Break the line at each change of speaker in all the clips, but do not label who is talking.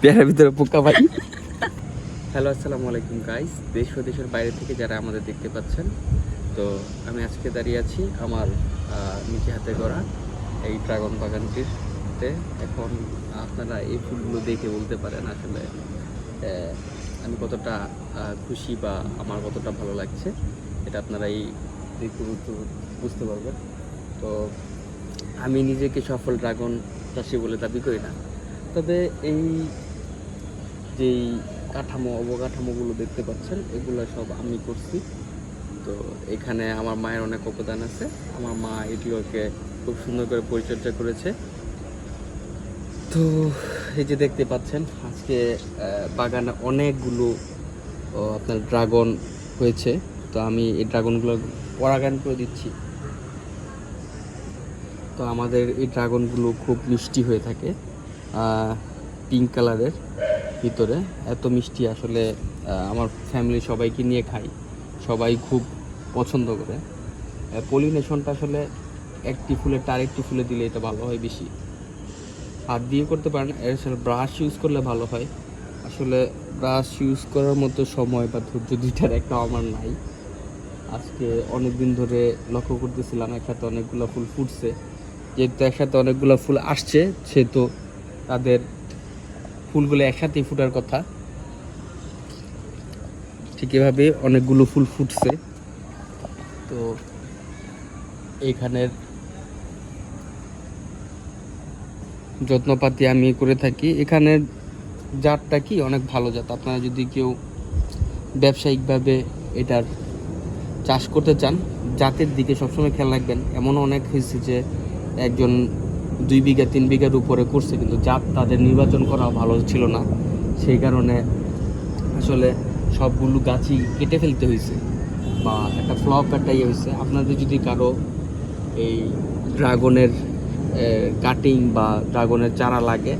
পেয়ারার ভিতরে পোকা ভাই। হ্যালো, আসসালামু আলাইকুম গাইস দেশ ও দেশের বাইরে থেকে যারা আমাদের দেখতে পাচ্ছেন, তো আমি আজকে দাঁড়িয়ে আছি আমার নিচে হাতে গড়া এই ড্রাগন বাগানটিতে। এখন আপনারা এই ফুলগুলো দেখে বলতে পারেন আসলে আমি কতটা খুশি বা আমার কতটা ভালো লাগছে। এটা আপনারা এই দেখে বুঝতে পারবেন। তো আমি নিজেকে সফল ড্রাগন চাষি বলে দাবি করি না। তবে এই যেই কাঠামো, অবকাঠামোগুলো দেখতে পাচ্ছেন, এগুলো সব আমি করছি। তো এখানে আমার মায়ের অনেক অবদান আছে। আমার মা এগুলোকে খুব সুন্দর করে পরিচর্যা করেছে। তো এই যে দেখতে পাচ্ছেন, আজকে বাগানে অনেকগুলো আপনার ড্রাগন হয়েছে। তো আমি এই ড্রাগনগুলো পরাগায়ন করে দিচ্ছি। তো আমাদের এই ড্রাগনগুলো খুব মিষ্টি হয়ে থাকে পিঙ্ক কালারের ভিতরে। এত মিষ্টি আসলে আমার ফ্যামিলি সবাইকে নিয়ে খাই সবাই খুব পছন্দ করে। পলিনেশনটা আসলে একটি ফুলের তার একটি ফুলে দিলে এটা ভালো হয় বেশি। হাত দিয়ে করতে পারেন সাথে ব্রাশ ইউজ করলে ভালো হয়। আসলে ব্রাশ ইউজ করার মতো সময় বা ধৈর্য দুইটার একটা আমার নাই। আজকে অনেক দিন ধরে লক্ষ্য করতেছিলাম, একসাথে অনেকগুলো ফুল ফুটছে। যেহেতু একসাথে অনেকগুলো ফুল আসছে সেহেতু তাদের ফুলগুলো একসাথেই ফুটার কথা। ঠিক এভাবে অনেকগুলো ফুল ফুটছে। তো এইখানের যত্নপাতি আমি করে থাকি। এখানের জাতটা কি? অনেক ভালো জাত। আপনারা যদি কেউ ব্যবসায়িকভাবে এটার চাষ করতে চান, জাতের দিকে সবসময় খেয়াল রাখবেন। এমন অনেক হয়েছে যে একজন দুই বিঘা, তিন বিঘার উপরে করছে, কিন্তু জাত তাদের নির্বাচন করা ভালো ছিল না। সেই কারণে আসলে সবগুলো গাছই কেটে ফেলতে হয়েছে বা একটা ফ্লপ, একটা ইয়ে হয়েছে। আপনাদের যদি কারও এই ড্রাগনের কাটিং বা ড্রাগনের চারা লাগে,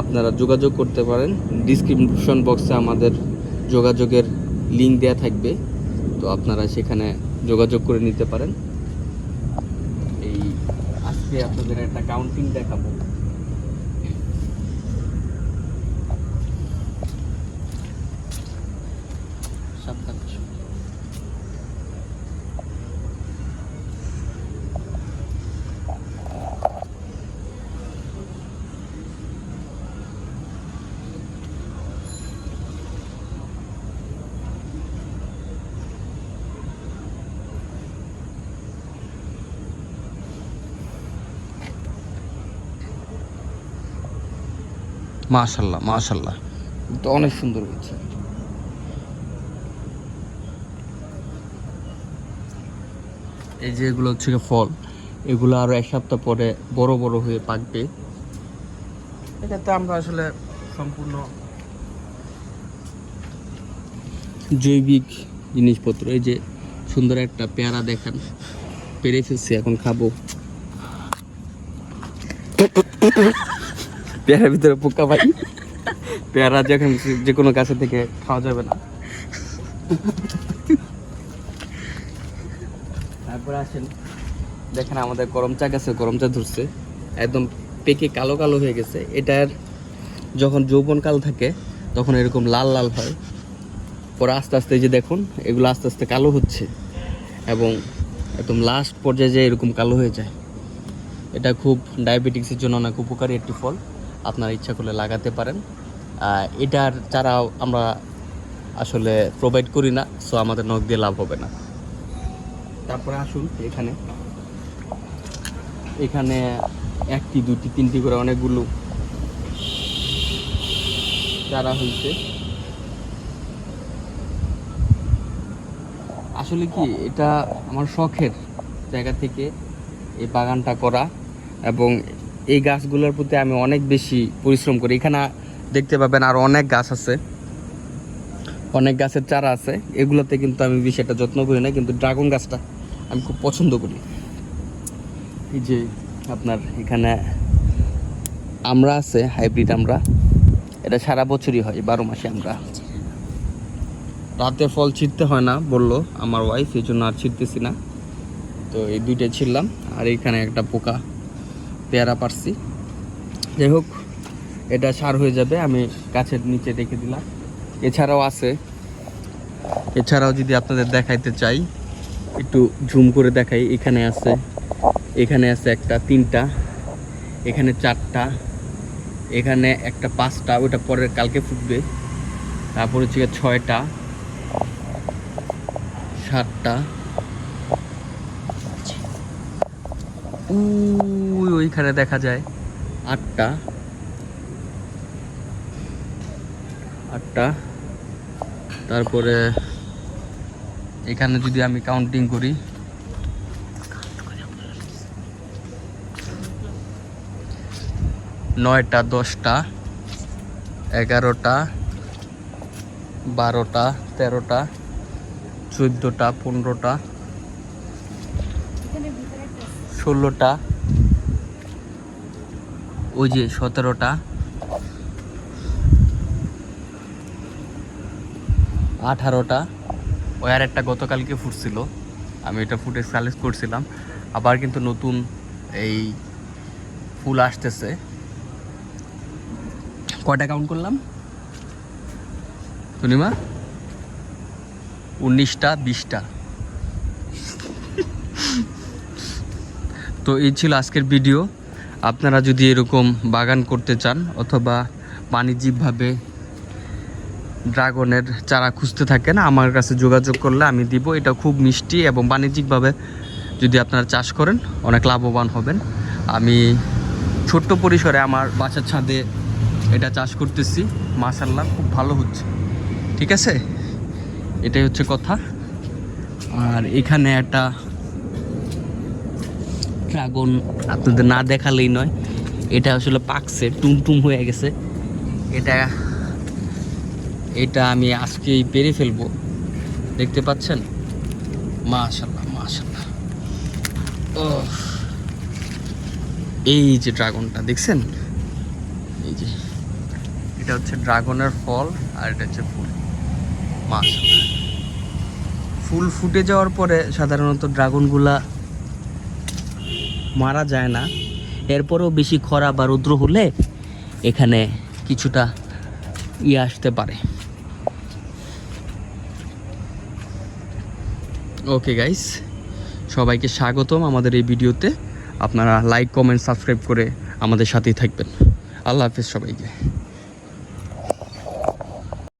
আপনারা যোগাযোগ করতে পারেন। ডিসক্রিপশন বক্সে আমাদের যোগাযোগের লিঙ্ক দেওয়া থাকবে, তো আপনারা সেখানে যোগাযোগ করে নিতে পারেন। আপনাদের একটা কাউন্টিং দেখাবো। মাশাল্লাহ মাশাল্লাহ। তো অনেক সুন্দর হয়েছে। এই যে এগুলো হচ্ছে ফল। এগুলো আরও এক সপ্তাহ পরে বড় বড় হয়ে পাকবে। এটাতে আমরা আসলে সম্পূর্ণ জৈবিক জিনিসপত্র। এই যে সুন্দর একটা পেয়ারা দেখান। পেরে ফেলছি এখন খাব। পেয়ারার ভিতরে পোকা ভাই পেয়ারা যখন যে কোনো গাছে থেকে খাওয়া যাবে না। তারপরে আসেন। দেখেন আমাদের গরম চা গাছে, গরম চা ধরছে। একদম পেকে কালো কালো হয়ে গেছে। এটার যখন যৌবনকাল থাকে, তখন এরকম লাল লাল হয়। পরে আস্তে আস্তে যে দেখুন, এগুলো আস্তে আস্তে কালো হচ্ছে এবং একদম লাস্ট পর্যায়ে যে এরকম কালো হয়ে যায়, এটা খুব ডায়াবেটিক্সের জন্য অনেক উপকারী একটি ফল। আপনারা ইচ্ছা করলে লাগাতে পারেন। এটার চারাও আমরা আসলে প্রোভাইড করি না সো আমাদের নখ দিয়ে লাভ হবে না। তারপরে আসুন এখানে। এখানে একটি, দুটি, তিনটি করে অনেকগুলো চারা হয়েছে। আসলে কি, এটা আমার শখের জায়গা থেকে এই বাগানটা করা এবং এই গাছগুলোর প্রতি আমি অনেক বেশি পরিশ্রম করি। এখানে দেখতে পাবেন আর অনেক গাছ আছে। অনেক গাছের চারা আছে। এগুলোতে কিন্তু আমি বেশি একটা যত্ন করি না, কিন্তু ড্রাগন গাছটা আমি খুব পছন্দ করি। এই যে আপনার এখানে আমরা আছে, হাইব্রিড আমরা। এটা সারা বছরই হয়, বারো মাসে আমরা। রাতে ফল ছিঁড়তে হয় না, বলল আমার ওয়াইফ এই জন্য আর ছিঁড়তেছি না। তো এই দুইটাই ছিললাম আর এইখানে একটা পোকা পেয়ারা পারছি। যাই হোক, এটা সার হয়ে যাবে, আমি গাছের নিচে রেখে দিলাম। এছাড়াও আছে। এছাড়াও যদি আপনাদের দেখাইতে চাই, একটু ঝুম করে দেখাই। এখানে আছে এখানে আছে একটা তিনটা, এখানে চারটা, এখানে একটা পাঁচটা, ওটা পরের কালকে ফুটবে। তারপর হচ্ছে ছয়টা, সাতটা। ওইখানে দেখা যায়। আটটা। আটটা। তারপরে এখানে যদি আমি কাউন্টিং করি, নয়টা, দশটা, এগারোটা, বারোটা, তেরোটা, চোদ্দোটা, পনেরোটা, ষোলোটা ওই যে সতেরোটা। আঠারোটা। ওই আর একটা গতকালকে ফুটছিল। আমি এটা ফুটে সালেস করছিলাম। আবার কিন্তু নতুন এই ফুল আসতেছে। কয়টা কাউন্ট করলাম? পূর্ণিমা উনিশটা, বিশটা। তো এই ছিল আজকের ভিডিও আপনারা যদি এরকম বাগান করতে চান অথবা বাণিজ্যিকভাবে ড্রাগনের চারা খুঁজতে থাকেন, আমার কাছে যোগাযোগ করলে আমি দিব। এটা খুব মিষ্টি এবং বাণিজ্যিকভাবে যদি আপনারা চাষ করেন, অনেক লাভবান হবেন। আমি ছোট্ট পরিসরে আমার বাসার ছাদে এটা চাষ করতেছি। মাশাল্লাহ খুব ভালো হচ্ছে। ঠিক আছে? এটাই হচ্ছে কথা। আর এখানে একটা ড্রাগন আপনাদের না দেখালেই নয়। এটা আসলে পাকছে টুমটুম হয়ে গেছে। এটা এটা আমি আজকেই পেরে ফেলব। দেখতে পাচ্ছেন? মাশাল্লাহ মাশাল্লাহ ও এই যে ড্রাগনটা, দেখছেন? এই যে, এটা হচ্ছে ড্রাগনের ফল আর এটা হচ্ছে ফুল। মাশাল্লাহ ফুল ফুটে যাওয়ার পরে সাধারণত ড্রাগনগুলা মারা যায় না। এরপরেও বেশি খরা বা রৌদ্র হলে এখানে কিছুটা ইয়ে আসতে পারে। ওকে গাইস সবাইকে স্বাগতম আমাদের এই ভিডিওতে। আপনারা লাইক কমেন্ট সাবস্ক্রাইব করে আমাদের সাথেই থাকবেন। আল্লাহ হাফিজ সবাইকে।